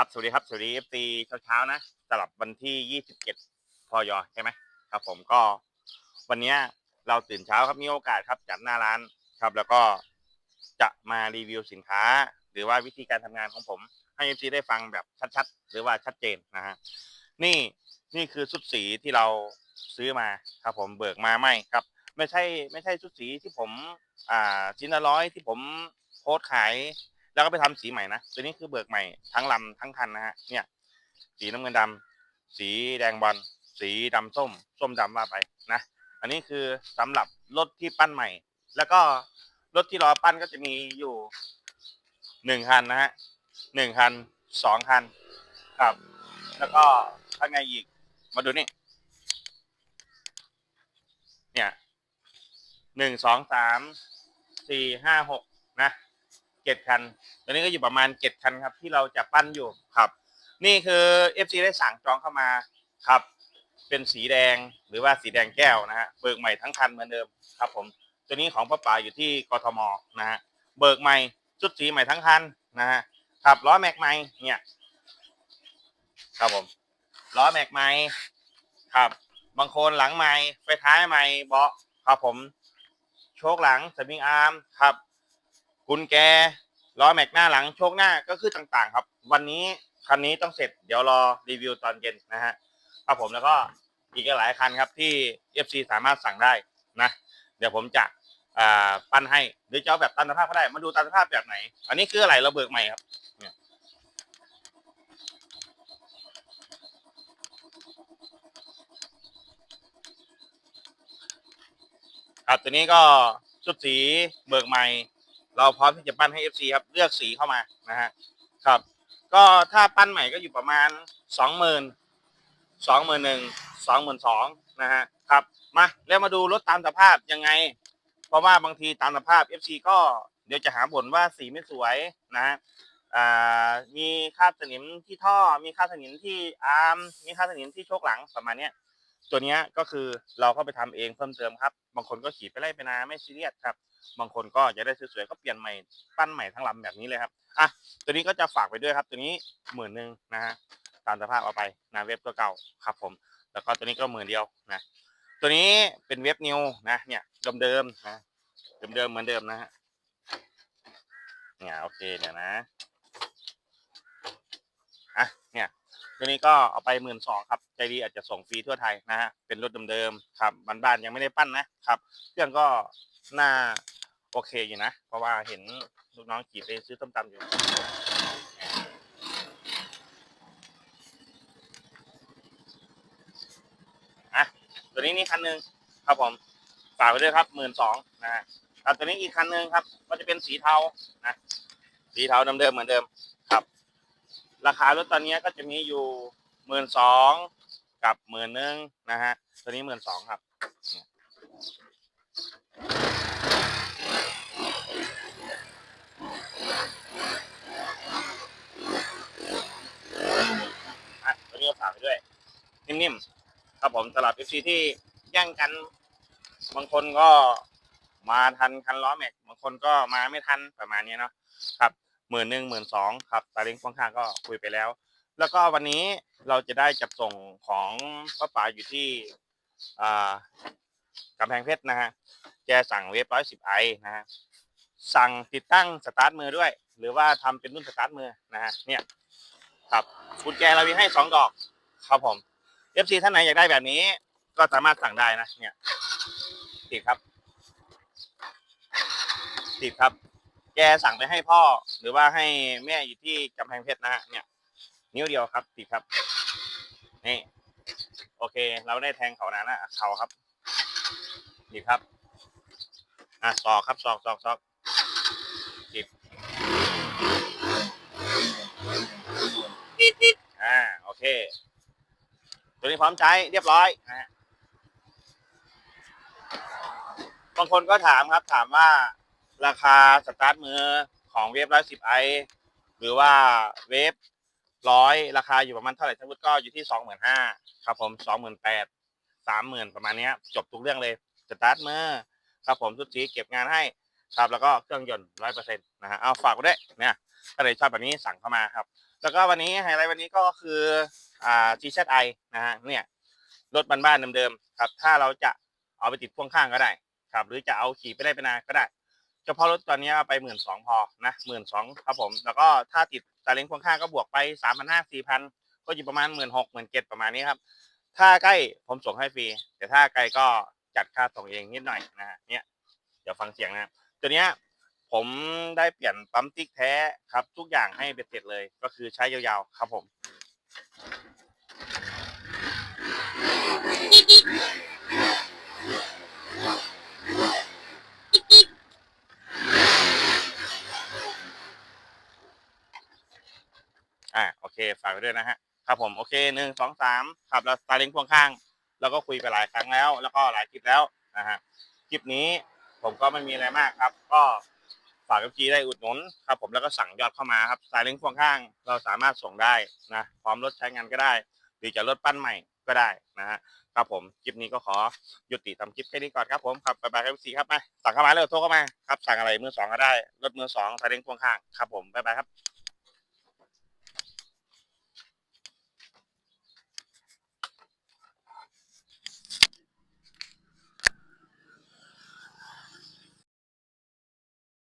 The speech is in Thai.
ครับสวัสดีครับสวัสดีเอฟซีเช้าๆนะสำหรับวันที่27พยใช่ไหมครับ ผมก็ วันเนี้ยเราตื่นเช้าครับมีโอกาสครับจากหน้าร้านครับ แล้วก็จะมารีวิวสินค้า หรือว่าวิธีการทำงานของผม ให้เอฟซีได้ฟังแบบชัดๆ หรือว่าชัดเจนนะฮะนี่นี่คือชุดสีที่เราซื้อมาครับ ผมเบิกมาไม่ครับ ไม่ใช่ ไม่ใช่ชุดสีที่ผม อ่าชิ้นละร้อยที่ผมโพสขาย แล้วก็ไปทำสีใหม่นะตัวนี้คือเบิกใหม่ทั้งลำทั้งคันนะฮะเนี่ย สีน้ำเงินดำสีแดงบอลสีดำส้ม ส้มดำว่าไปนะ อันนี้คือสำหรับรถที่ปั้นใหม่ แล้วก็รถที่รอปั้นก็จะมีอยู่หนึ่งคันนะฮะหนึ่งคันสองคันครับ แล้วก็ข้างในอีกมาดูนี่เนี่ยหนึ่งสองสามสี่ห้าหกนะ เจ็ดคันตอนนี้ก็อยู่ประมาณเจ็ดคันครับ ที่เราจะปั้นอยู่ครับ นี่คือ FC ได้สั่งจองเข้ามาครับ เป็นสีแดงหรือว่าสีแดงแก้วนะฮะเบิกใหม่ทั้งคันเหมือนเดิมครับผมตัวนี้ของป้าป๋าอยู่ที่กทมนะฮะเบิกใหม่ชุดสีใหม่ทั้งคันนะฮะครับล้อแม็กใหม่เนี่ยครับผมล้อแม็กใหม่ครับ บางคนหลังใหม่ไฟท้ายใหม่เบาะครับผม โชคหลังสปริงอาร์มครับ กุญแจล้อแม็กหน้าหลังโชคหน้าก็คือต่างๆ ครับ วันนี้คันนี้ต้องเสร็จเดี๋ยวรอรีวิวตอนเย็นนะฮะครับผมแล้วก็อีกหลายคันครับที่ FC สามารถสั่งได้นะเดี๋ยวผมจะปั้นให้หรือจะเอาแบบตามสภาพก็ได้มาดูตามสภาพแบบไหน อันนี้คืออะไรเราเบิกใหม่ครับครับตัวนี้ก็ชุดสีเบิกใหม่ เราพร้อมที่จะปั้นให้ FC ครับเลือกสีเข้ามานะฮะครับ ก็ถ้าปั้นใหม่ก็อยู่ประมาณสองหมื่นสองหมื่นหนึ่งสองหมื่นสองนะฮะครับมาแล้วมาดูรถตามสภาพยังไง เพราะว่าบางทีตามสภาพ FC ก็เดี๋ยวจะหาบ่นว่าสีไม่สวยนะฮะอ่ามีคราสนิมที่ท่อ มีคราสนิมที่อาร์ม มีคราสนิมที่โชคหลังประมาณเนี้ย ตัวนี้ก็คือเราก็ไปทำเองเพิ่มเติมครับ บางคนก็ขี่ไปไล่ไปนาไม่ซีเรียสครับ บางคนก็จะได้สวยๆก็เปลี่ยนใหม่ปั้นใหม่ทั้งลำแบบนี้เลยครับอะตัวนี้ก็จะฝากไปด้วยครับ ตัวนี้หมื่นหนึ่งนะฮะตามสภาพเอาไปนะเว็บตัวเก่าครับ ผม แล้วก็ตัวนี้ก็หมื่นเดียวนะตัวนี้เป็นเว็บนิวนะเนี่ยเดิมๆนะเดิมๆเหมือนเดิมนะฮะเนี่ยโอเคเดี๋ยวนะเนี่ย ตัวนี้ก็เอาไปหมื่นสองครับ ใจดีอาจจะส่งฟรีทั่วไทยนะฮะ เป็นรถเดิมๆครับบ้านๆยังไม่ได้ปั้นนะครับ เครื่องก็น่าโอเคอยู่นะ เพราะว่าเห็นลูกน้องขี่ไปซื้อต้มตำอยู่ อะ ตัวนี้นี่คันหนึ่งครับผม ฝากไปด้วยครับหมื่นสองนะฮะตัวนี้อีกคันหนึ่งครับ ก็จะเป็นสีเทานะ สีเทาเดิมๆเหมือนเดิม ราคารถตอนนี้ก็จะมีอยู่หมื่นสองกับหมื่นหนึ่งนะฮะตัวนี้หมื่นสองครับอะตัวนี้ก็ฝากไปด้วย นิ่มๆ ครับผมสำหรับ FC ที่แย่งกัน บางคนก็มาทันคันล้อแม็กบางคนก็มาไม่ทันประมาณนี้เนาะครับ หมื่นหนึ่งหมื่นสองครับตาเล้งค่อนข้างก็คุยไปแล้ว แล้วก็วันนี้เราจะได้จัดส่งของป้าป๋าอยู่ที่กำแพงเพชรนะฮะแกสั่งเวฟร้อยสิบไอนะฮะสั่งติดตั้งสตาร์ทมือด้วย หรือว่าทำเป็นรุ่นสตาร์ทมือนะฮะเนี่ยครับกุญแจเรามีให้สองดอกครับผม FC ท่านไหนอยากได้แบบนี้ ก็สามารถสั่งได้นะเนี่ยติดครับติดครับ แกสั่งไปให้พ่อ หรือว่าให้แม่อยู่ที่กำแพงเพชรนะฮะเนี่ย นิ้วเดียวครับติดครับ นี่ โอเค เราได้แทงเขานะนะเขาครับติดครับ อะซอกครับซอกซอกซอกติดอ่าโอเค ตัวนี้พร้อมใช้เรียบร้อยนะฮะบางคนก็ถามครับ ถามว่า ราคาสตาร์ทมือของเวฟร้อยสิบไอหรือว่าเวฟร้อยราคาอยู่ประมาณเท่าไหร่สมมติก็อยู่ที่สองหมื่นห้าครับผมสองหมื่นแปดสามหมื่นประมาณนี้จบทุกเรื่องเลยสตาร์ทมือครับผมทุกสีเก็บงานให้ครับแล้วก็เครื่องยนต์ร้อยเปอร์เซ็นต์นะฮะเอาฝากไว้ด้วยเนี่ยก็เลยชอบแบบนี้สั่งเข้ามาครับ แล้วก็วันนี้ไฮไลท์วันนี้ก็คืออ่า GZI นะฮะเนี่ยรถบ้านๆเดิมๆครับ ถ้าเราจะเอาไปติดพ่วงข้างก็ได้ ครับ หรือจะเอาขี่ไปได้ไปนาก็ได้ ฉพาะรถตอนนี้ไปหมื่นสองพอนะหมื่นสองครับผม แล้วก็ถ้าติดซาเล้งพ่วงข้างก็บวกไปสามพันห้าสี่พันก็อยู่ประมาณหมื่นหกหมื่นเจ็ดประมาณนี้ครับ ถ้าใกล้ผมส่งให้ฟรี แต่ถ้าไกลก็จัดค่าส่งเองนิดหน่อยนะฮะเนี่ยเดี๋ยวฟังเสียงนะครับตัวเนี้ยผมได้เปลี่ยนปั๊มติ๊กแท้ครับ ทุกอย่างให้เป็นเสร็จเลย ก็คือใช้ยาวๆครับผม อ่าโอ เคฝากไว้ด้วยนะฮะครับผมโอเคหนึ่งสองสามครับแล้วสไตลิงพ่วงข้าง แล้วก็คุยไปหลายครั้งแล้ว แล้วก็หลายคลิปแล้วนะฮะคลิปนี้ผมก็ไม่มีอะไรมากครับ ก็ฝากกับจีได้อุดหนุนครับผมแล้วก็สั่งยอดเข้ามาครับสไตลิงพ่วงข้าง เราสามารถส่งได้นะพร้อมรถใช้งานก็ได้ หรือจะรถปั้นใหม่ก็ได้นะฮะครับผมคลิปนี้ก็ขอยุติทำคลิปแค่นี้ก่อนครับผมครับบ๊ายบายครับซีครับมาสั่งเข้ามาเลยโทรเข้ามาครับสั่งอะไรมือสองก็ได้รถมือสองสไตลิงพ่วงข้างครับผมบ๊ายบายครับ